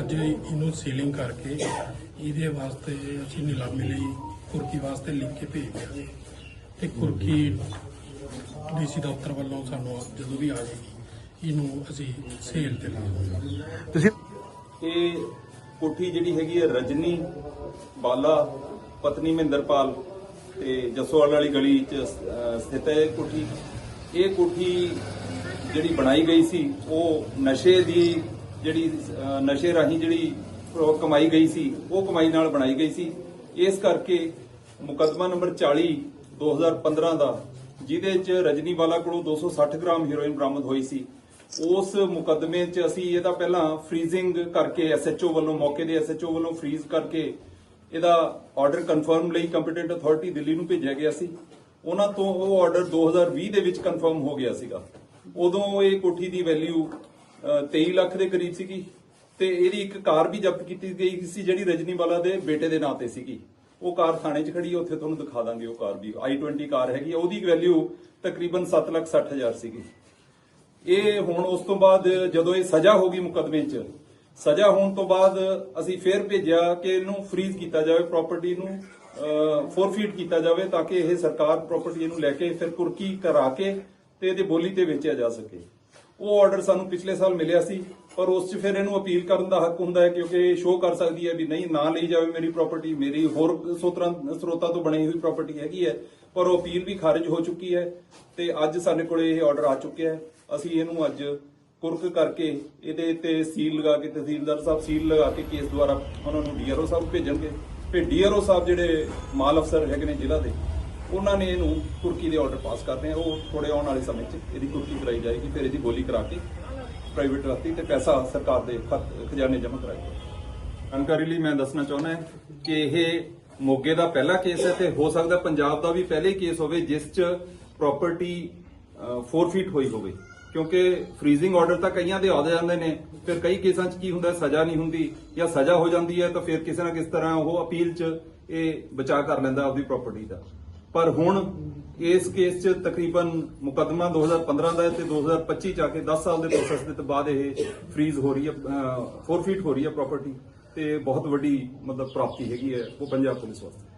ਅੱਜ ਇਹਨੂੰ ਸੀਲਿੰਗ ਕਰਕੇ ਇਹਦੇ ਵਾਸਤੇ ਅਸੀਂ ਨਿਲਾਮੀ ਲਈ ਕੁਰਕੀ ਵਾਸਤੇ ਲਿਖ ਕੇ ਭੇਜਿਆ ਤੇ ਕੁਰਕੀ ਡੀਸੀ ਦਫ਼ਤਰ ਵੱਲੋਂ ਸਾਨੂੰ ਜਦੋਂ ਵੀ ਆ ਜਾਏਗੀ ਇਹਨੂੰ ਅਸੀਂ ਸੇਲ ਤੇ ਲਾਵਾਂਗੇ ਤੁਸੀਂ ਇਹ ਕੋਠੀ ਜਿਹੜੀ ਹੈਗੀ ਹੈ ਰਜਨੀ ਬਾਲਾ ਪਤਨੀ ਮਹਿੰਦਰਪਾਲ ਤੇ ਜਸੋਵਾਲ ਵਾਲੀ ਗਲੀ ਚ ਸਥਿਤ ਹੈ ਇਹ ਕੋਠੀ। ਇਹ ਕੋਠੀ ਜਿਹੜੀ ਬਣਾਈ ਗਈ ਸੀ ਉਹ ਨਸ਼ੇ ਦੀ ਜਿਹੜੀ ਨਸ਼ੇ ਰਾਹੀਂ ਜਿਹੜੀ ਕਮਾਈ ਗਈ ਸੀ, ਉਹ ਕਮਾਈ ਨਾਲ ਬਣਾਈ ਗਈ ਸੀ। ਇਸ ਕਰਕੇ ਮੁਕੱਦਮਾ ਨੰਬਰ 40 2015 ਦਾ, ਜਿਹਦੇ ਚ ਰਜਨੀ ਬਾਲਾ ਕੋਲੋਂ 260 ਗ੍ਰਾਮ ਹੀਰੋਇਨ ਬਰਾਮਦ ਹੋਈ ਸੀ। ਉਸ ਮੁਕੱਦਮੇ 'ਚ ਅਸੀਂ ਇਹਦਾ ਪਹਿਲਾਂ ਫ੍ਰੀਜ਼ਿੰਗ ਕਰਕੇ ਐਸਐਚਓ ਵੱਲੋਂ, ਮੌਕੇ ਦੇ ਐਸਐਚਓ ਵੱਲੋਂ ਫ੍ਰੀਜ਼ ਕਰਕੇ ਇਹਦਾ ਆਰਡਰ ਕਨਫਰਮ ਲਈ ਕੰਪੀਟੈਂਟ ਅਥਾਰਟੀ ਦਿੱਲੀ ਨੂੰ ਭੇਜਿਆ ਗਿਆ ਸੀ। ਉਹਨਾਂ ਤੋਂ ਉਹ ਆਰਡਰ 2020 ਦੇ ਵਿੱਚ ਕਨਫਰਮ ਹੋ ਗਿਆ ਸੀਗਾ। ਉਦੋਂ ਇਹ ਕੋਠੀ ਦੀ ਵੈਲਿਊ 23 ਲੱਖ ਦੇ ਕਰੀਬ ਸੀਗੀ ਤੇ ਇਹਦੀ ਇੱਕ ਕਾਰ ਵੀ ਜ਼ਬਤ ਕੀਤੀ ਗਈ ਸੀ ਜਿਹੜੀ ਰਜਨੀਵਾਲਾ ਦੇ ਬੇਟੇ ਦੇ ਨਾਂ ਤੇ ਸੀਗੀ। ਉਹ ਕਾਰ ਥਾਣੇ 'ਚ ਖੜੀ ਹੈ ਉੱਥੇ ਤੁਹਾਨੂੰ ਦਿਖਾ ਦਾਂਗੇ ਉਹ ਕਾਰ ਵੀ i20 ਕਾਰ ਹੈਗੀ ਉਹਦੀ ਵੈਲਿਊ ਤਕਰੀਬਨ 7 ਲੱਖ 60 ਹਜ਼ਾਰ ਸੀਗੀ। ਇਹ ਹੁਣ ਉਸ ਤੋਂ ਬਾਅਦ ਜਦੋਂ ਇਹ ਸਜ਼ਾ ਹੋ ਗਈ ਮੁਕੱਦਮੇ 'ਚ, ਸਜ਼ਾ ਹੋਣ ਤੋਂ ਬਾਅਦ ਅਸੀਂ ਫੇਰ ਭੇਜਿਆ ਕਿ ਇਹਨੂੰ ਫ੍ਰੀਜ਼ ਕੀਤਾ ਜਾਵੇ ਪ੍ਰਾਪਰਟੀ ਨੂੰ ਫੋਰਫੀਟ ਕੀਤਾ ਜਾਵੇ ਤਾਂ ਕਿ ਇਹ ਸਰਕਾਰ ਪ੍ਰਾਪਰਟੀ ਨੂੰ ਲੈ ਕੇ ਫਿਰ ਕੁਰਕੀ ਕਰਾ ਕੇ ਤੇ ਇਹਦੇ ਬੋਲੀ ਤੇ ਵੇਚਿਆ ਜਾ ਸਕੇ। ਉਹ ਆਰਡਰ ਸਾਨੂੰ ਪਿਛਲੇ ਸਾਲ ਮਿਲਿਆ ਸੀ, ਪਰ ਉਸ 'ਚ ਫਿਰ ਇਹਨੂੰ ਅਪੀਲ ਕਰਨ ਦਾ ਹੱਕ ਹੁੰਦਾ ਹੈ ਕਿਉਂਕਿ ਇਹ ਸ਼ੋਅ ਕਰ ਸਕਦੀ ਹੈ ਵੀ ਨਹੀਂ, ਨਾ ਲਈ ਜਾਵੇ ਮੇਰੀ ਪ੍ਰਾਪਰਟੀ ਮੇਰੀ ਹੋਰ ਸੋਤਰਾਂ, ਸਰੋਤਾਂ ਤੋਂ ਬਣੀ ਹੋਈ ਪ੍ਰਾਪਰਟੀ ਹੈਗੀ ਹੈ, ਪਰ ਉਹ ਅਪੀਲ ਵੀ ਖਾਰਜ ਹੋ ਚੁੱਕੀ ਹੈ ਤੇ ਅੱਜ ਸਾਡੇ ਕੋਲੇ ਇਹ ਆਰਡਰ ਆ ਚੁੱਕਿਆ ਹੈ। ਅਸੀਂ ਇਹਨੂੰ ਅੱਜ ਕੁਰਕ ਕਰਕੇ ਇਹਦੇ ਤੇ ਸੀਲ ਲਗਾ ਕੇ, ਤਹਿਸੀਲਦਾਰ ਸਾਹਿਬ ਸੀਲ ਲਗਾ ਕੇ ਕੇਸ ਦੁਆਰਾ ਉਹਨਾਂ ਨੂੰ ਡੀਆਰਓ ਸਾਹਿਬ ਭੇਜਣਗੇ। ਫਿਰ ਡੀਆਰਓ ਸਾਹਿਬ ਜਿਹੜੇ ਮਾਲ ਅਫਸਰ ਹੈਗੇ ਨੇ ਜ਼ਿਲ੍ਹਾ ਦੇ ਉਹਨਾਂ ਨੇ ਇਹਨੂੰ ਕੁਰਕੀ ਦੇ ਆਰਡਰ ਪਾਸ ਕਰਦੇ ਆ। ਉਹ ਥੋੜੇ ਆਉਣ ਵਾਲੇ ਸਮੇਂ 'ਚ ਇਹਦੀ ਕੁਰਕੀ ਕਰਾਈ ਜਾਏਗੀ, ਫਿਰ ਇਹਦੀ ਬੋਲੀ ਕਰਾ ਕੇ ਪ੍ਰਾਈਵੇਟ ਰਾਤੀ ਤੇ ਪੈਸਾ ਸਰਕਾਰ ਦੇ ਖਤ- ਖਜ਼ਾਨੇ ਜਮ੍ਹਾਂ ਕਰਾਏਗਾ ਜਾਣਕਾਰੀ ਲਈ ਮੈਂ ਦੱਸਣਾ ਚਾਹੁੰਦਾ ਕਿ ਇਹ ਮੋਗੇ ਦਾ ਪਹਿਲਾ ਕੇਸ ਹੈ ਤੇ ਹੋ ਸਕਦਾ ਪੰਜਾਬ ਦਾ ਵੀ ਪਹਿਲੇ ਕੇਸ ਹੋਵੇ ਜਿਸ 'ਚ ਪ੍ਰਾਪਰਟੀ ਫੋਰਫੀਟ ਹੋਈ ਹੋਵੇ। ਕਿਉਂਕਿ ਫ੍ਰੀਜ਼ਿੰਗ ਆਰਡਰ ਤਾਂ ਕਈਆਂ ਦੇ ਆ ਜਾਂਦੇ ਨੇ, ਫਿਰ ਕਈ ਕੇਸਾਂ 'ਚ ਕੀ ਹੁੰਦਾ ਸਜ਼ਾ ਨਹੀਂ ਹੁੰਦੀ ਜਾਂ ਸਜ਼ਾ ਹੋ ਜਾਂਦੀ ਹੈ ਤਾਂ ਫਿਰ ਕਿਸੇ ਨਾ ਕਿਸੇ ਤਰ੍ਹਾਂ ਉਹ ਅਪੀਲ 'ਚ ਇਹ ਬਚਾ ਕਰ ਲੈਂਦਾ ਆਪਦੀ ਪ੍ਰਾਪਰਟੀ ਦਾ। ਪਰ ਹੁਣ ਇਸ ਕੇਸ 'ਚ ਤਕਰੀਬਨ ਮੁਕੱਦਮਾ 2015 ਦਾ ਹੈ ਤੇ 2025 ਚ ਆ ਕੇ 10 ਸਾਲ ਦੇ ਪ੍ਰੋਸੈਸ ਦੇ ਬਾਅਦ ਇਹ ਫ੍ਰੀਜ਼ ਹੋ ਰਹੀ ਹੈ ਫੋਰਫੀਟ ਹੋ ਰਹੀ ਹੈ ਪ੍ਰਾਪਰਟੀ ਤੇ ਬਹੁਤ ਵੱਡੀ ਮਤਲਬ ਪ੍ਰਾਪਤੀ ਹੈਗੀ ਹੈ ਉਹ ਪੰਜਾਬ ਪੁਲਿਸ ਵਾਸਤੇ।